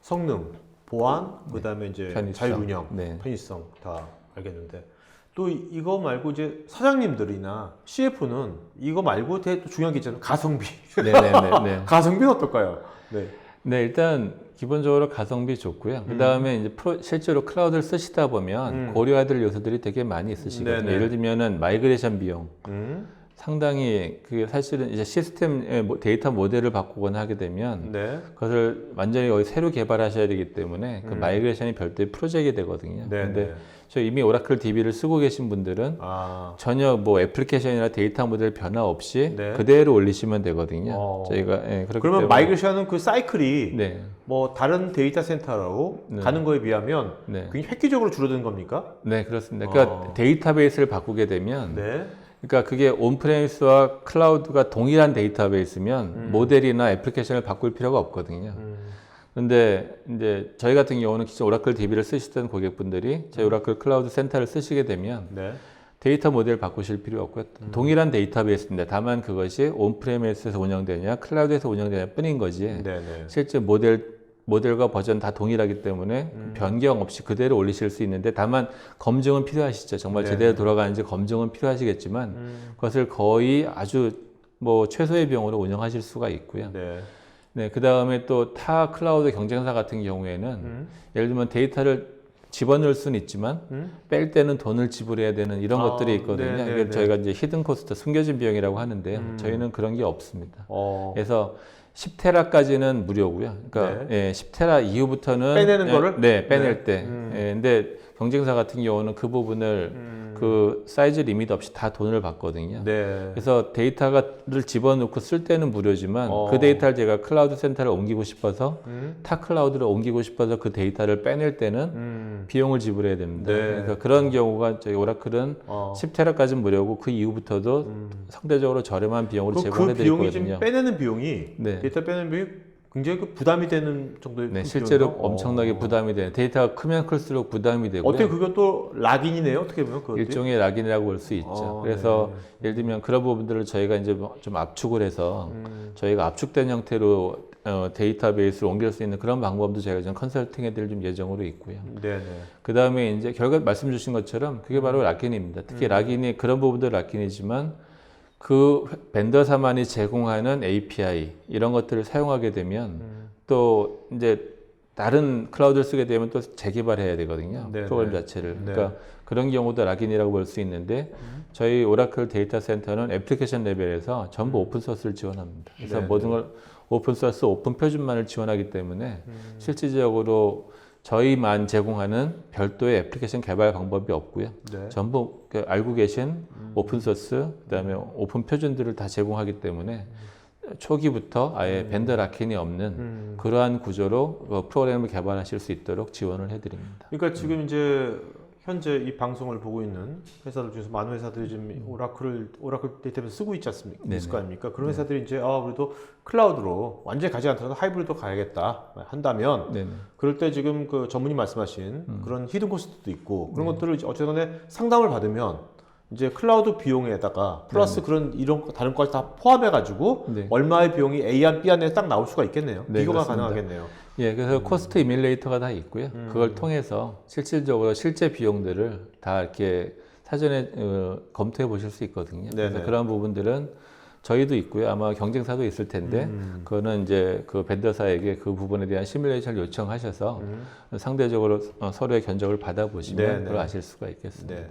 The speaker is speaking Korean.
성능, 보안, 그다음에 이제 편의성. 자율 운영, 네. 편의성 다 알겠는데 또 이- 이거 말고 이제 사장님들이나 CF는 이거 말고 되게 또 중요한 게 있잖아요. 가성비. 네네네. 네. 가성비는 어떨까요? 네. 네, 일단 기본적으로 가성비 좋고요. 그 다음에 이제 프로- 실제로 클라우드를 쓰시다 보면 음. 고려해야 될 요소들이 되게 많이 있으시거든요. 네네. 예를 들면은 마이그레이션 비용. 음. 상당히 그게 사실은 이제 시스템의 모- 데이터 모델을 바꾸거나 하게 되면 네. 그것을 완전히 새로 개발하셔야 되기 때문에 그 음. 마이그레이션이 별도의 프로젝트가 되거든요. 네. 근데 네. 저 이미 오라클 DB를 쓰고 계신 분들은 아. 전혀 뭐 애플리케이션이나 데이터 모델 변화 없이 네. 그대로 올리시면 되거든요. 어. 저희가 예, 그렇기 그러면 마이그레이션은 그 사이클이 네, 뭐 다른 데이터 센터로 네. 가는 거에 비하면 네, 굉장히 획기적으로 줄어드는 겁니까? 네 그렇습니다. 그러니까 어. 데이터베이스를 바꾸게 되면 네. 그러니까 그게 온프레미스와 클라우드가 동일한 데이터베이스면 음. 모델이나 애플리케이션을 바꿀 필요가 없거든요. 음. 근데 이제 저희 같은 경우는 기존 오라클 DB를 쓰시던 고객분들이 저희 오라클 클라우드 센터를 쓰시게 되면 네. 데이터 모델 바꾸실 필요 없고요. 음. 동일한 데이터베이스입니다. 다만 그것이 온프레미스에서 운영되냐 클라우드에서 운영되냐 뿐인 거지. 네, 네. 실제 모델 모델과 버전 다 동일하기 때문에 음. 변경 없이 그대로 올리실 수 있는데 다만 검증은 필요하시죠. 정말 네. 제대로 돌아가는지 검증은 필요하시겠지만 음. 그것을 거의 아주 뭐 최소의 비용으로 운영하실 수가 있고요. 네. 네, 그 다음에 또 타 클라우드 경쟁사 같은 경우에는 음. 예를 들면 데이터를 집어넣을 수는 있지만 음. 뺄 때는 돈을 지불해야 되는 이런 아, 것들이 있거든요. 네, 네, 이걸 네. 저희가 이제 히든 코스트, 숨겨진 비용이라고 하는데요. 음. 저희는 그런 게 없습니다. 어. 그래서 10테라까지는 무료고요. 그러니까 예, 10테라 이후부터는 빼내는 예, 거를? 네, 빼낼 네. 때. 음. 예, 근데 경쟁사 같은 경우는 그 부분을 음. 그 사이즈 리밋 없이 다 돈을 받거든요. 네. 그래서 데이터를 집어넣고 쓸 때는 무료지만 어. 그 데이터를 제가 클라우드 센터를 옮기고 싶어서 음. 타 클라우드를 옮기고 싶어서 그 데이터를 빼낼 때는 음. 비용을 지불해야 됩니다. 네. 그러니까 그런 경우가 저희 오라클은 어. 10테라까지는 무료고 그 이후부터도 음. 상대적으로 저렴한 비용으로 제공해 그 드릴 비용이 지금. 빼내는 비용이 네. 데이터 빼내는 비용이 굉장히 그 부담이 되는 정도의 네, 그 실제로? 엄청나게 어. 부담이 되는 데이터가 크면 클수록 부담이 되고요. 어떻게 그것도 락인이네요. 어떻게 보면 그것도 일종의 락인이라고 볼 수 있죠. 어, 그래서 네. 예를 들면 그런 부분들을 저희가 이제 뭐좀 압축을 해서 음. 저희가 압축된 형태로 어, 데이터베이스를 옮길 수 있는 그런 방법도 저희가 좀 컨설팅 해드릴 좀 예정으로 있고요. 네네. 그 다음에 이제 결과 말씀 주신 것처럼 그게 음. 바로 락인입니다. 특히 락인이 그런 부분도 락인이지만 그 벤더사만이 제공하는 API 이런 것들을 사용하게 되면 음. 또 이제 다른 클라우드를 쓰게 되면 또 재개발해야 되거든요. 네네. 프로그램 자체를. 네. 그러니까 그런 경우도 락인이라고 볼 수 있는데 저희 오라클 데이터 센터는 애플리케이션 레벨에서 전부 오픈 소스를 지원합니다. 그래서 네네. 모든 걸 오픈 소스, 오픈 표준만을 지원하기 때문에 음. 실질적으로 저희만 제공하는 별도의 애플리케이션 개발 방법이 없고요. 네. 전부 그 알고 계신 오픈 소스, 그다음에 오픈 표준들을 다 제공하기 때문에 초기부터 아예 벤더 락인이 없는 음. 그러한 구조로 그 프로그램을 개발하실 수 있도록 지원을 해드립니다. 그러니까 지금 이제 현재 이 방송을 보고 있는 회사들 중에서 많은 회사들이 지금 오라클을 오라클 데이터베이스 쓰고 있지 않습니까? 네네. 있을 거 아닙니까? 그런 회사들이 이제 아 그래도 클라우드로 완전히 가지 않더라도 하이브리드로 가야겠다 한다면 네네. 그럴 때 지금 그 전문의 말씀하신 음. 그런 히든 코스트도 있고 그런 네. 것들을 어쨌든 상담을 받으면 이제 클라우드 비용에다가 플러스 그런 이런 거- 다른 것까지 다 포함해 가지고 네. 얼마의 비용이 A 안 B 안에 딱 나올 수가 있겠네요. 네, 비교가 그렇습니다. 가능하겠네요. 예, 그래서 코스트 이밀레이터가 다 있고요. 음. 그걸 통해서 실질적으로 실제 비용들을 다 이렇게 사전에 어, 검토해 보실 수 있거든요. 네네. 그래서 그런 부분들은 저희도 있고요. 아마 경쟁사도 있을 텐데 음. 그거는 이제 그 벤더사에게 그 부분에 대한 시뮬레이션을 요청하셔서 음. 상대적으로 어, 서로의 견적을 받아보시면 네네. 그걸 아실 수가 있겠습니다. 네.